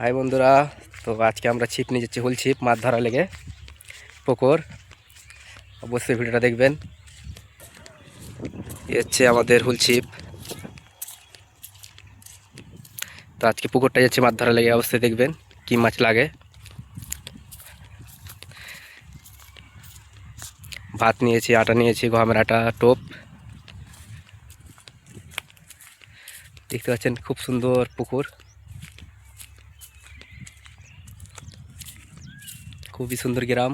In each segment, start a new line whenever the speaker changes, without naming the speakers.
High বন্ধুরা, তো আজকে আমরা ছিপ নিয়ে যাচ্ছি, হুল ছিপ, মাছ ধরা লেগে, পুকুর। অবশ্যই ভিডিওটা দেখবেন। হচ্ছে আমাদের হুল ছিপ। তো আজকে পুকুরটা যাচ্ছে, মাছ ধরা লেগে, অবশ্যই দেখবেন কি মাছ লাগে। ভাত নিয়েছি, আটা নিয়েছি, গমের আটা, টোপ। দেখতে পাচ্ছেন, খুব সুন্দর পুকুর। খুবই সুন্দর গ্রাম।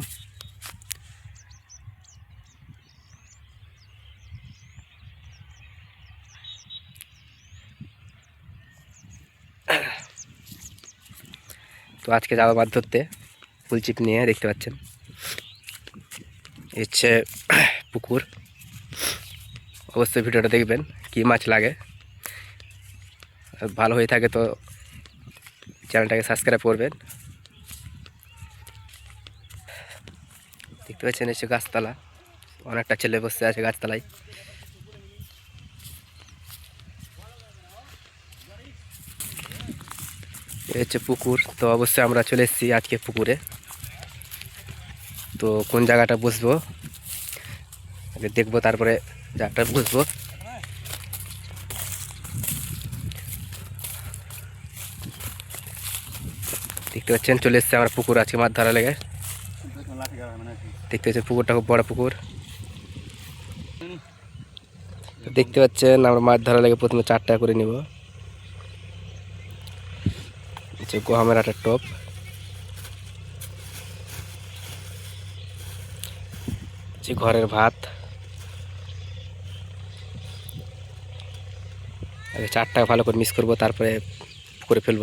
তো আজকে যাব মাছ ধরতে ফুলচিপ নিয়ে, দেখতে পাচ্ছেন। হচ্ছে পুকুর। অবশ্যই ভিডিওটা দেখবেন, কি মাছ লাগে। ভালো হয়ে থাকে তো চ্যানেলটাকে সাবস্ক্রাইব করবেন। দেখতে পাচ্ছেন এসে গাছতলা। অনেকটা ছেলে বসে আছে গাছতলায়। হচ্ছে পুকুর। তো অবশ্যই আমরা চলে এসেছি আজকে পুকুরে। তো কোন জায়গাটা বসবো আগে দেখব, তারপরে জায়গাটা বসবো দেখতে পাচ্ছেন, চলে এসছে আমার পুকুর আজকে মাছ ধরা লেগে। দেখতে পাচ্ছেন পুকুরটা, খুব বড় পুকুর। দেখতে পাচ্ছেন, আমরা মাছ ধরা লেগে প্রথমে চারটা করে নিব। গহমের আটার টপ। ঘরের ভাত। আগে চারটা ভালো করে মিক্স করব, তারপরে করে ফেলব।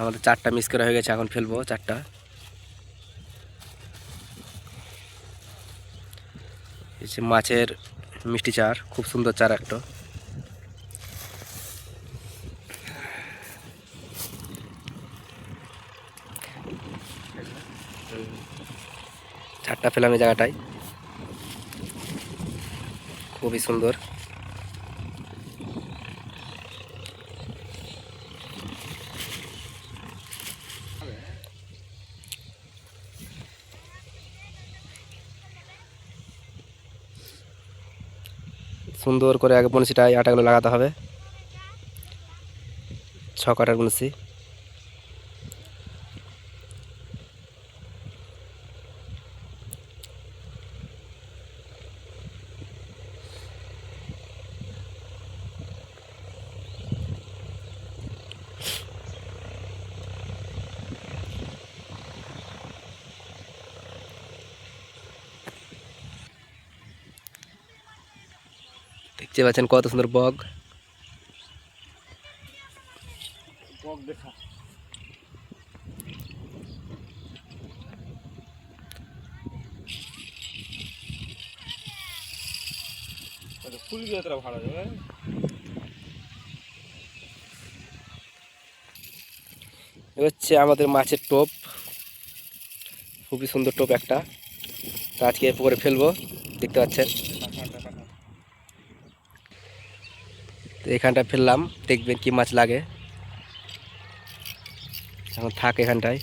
আমাদের চারটা মিস করা হয়ে গেছে, এখন ফেলব চারটা। মাছের মিষ্টি চার, খুব সুন্দর চার একটা। চারটা ফেলাম এই জায়গাটায়। খুবই সুন্দর। সুন্দর করে আগে বনশিটায় আটাগুলো লাগাতে হবে। ছ কাটার বনশি দেখতে পাচ্ছেন কত সুন্দর বগ
ভাড়া যাবে
হচ্ছে আমাদের মাছের টোপ। খুবই সুন্দর টোপ একটা। আজকে পুকুরে ফেলব। দেখতে পাচ্ছেন। তো এখানটা ফেললাম দেখবেন কি মাছ লাগে। এখন থাক এখানটায়।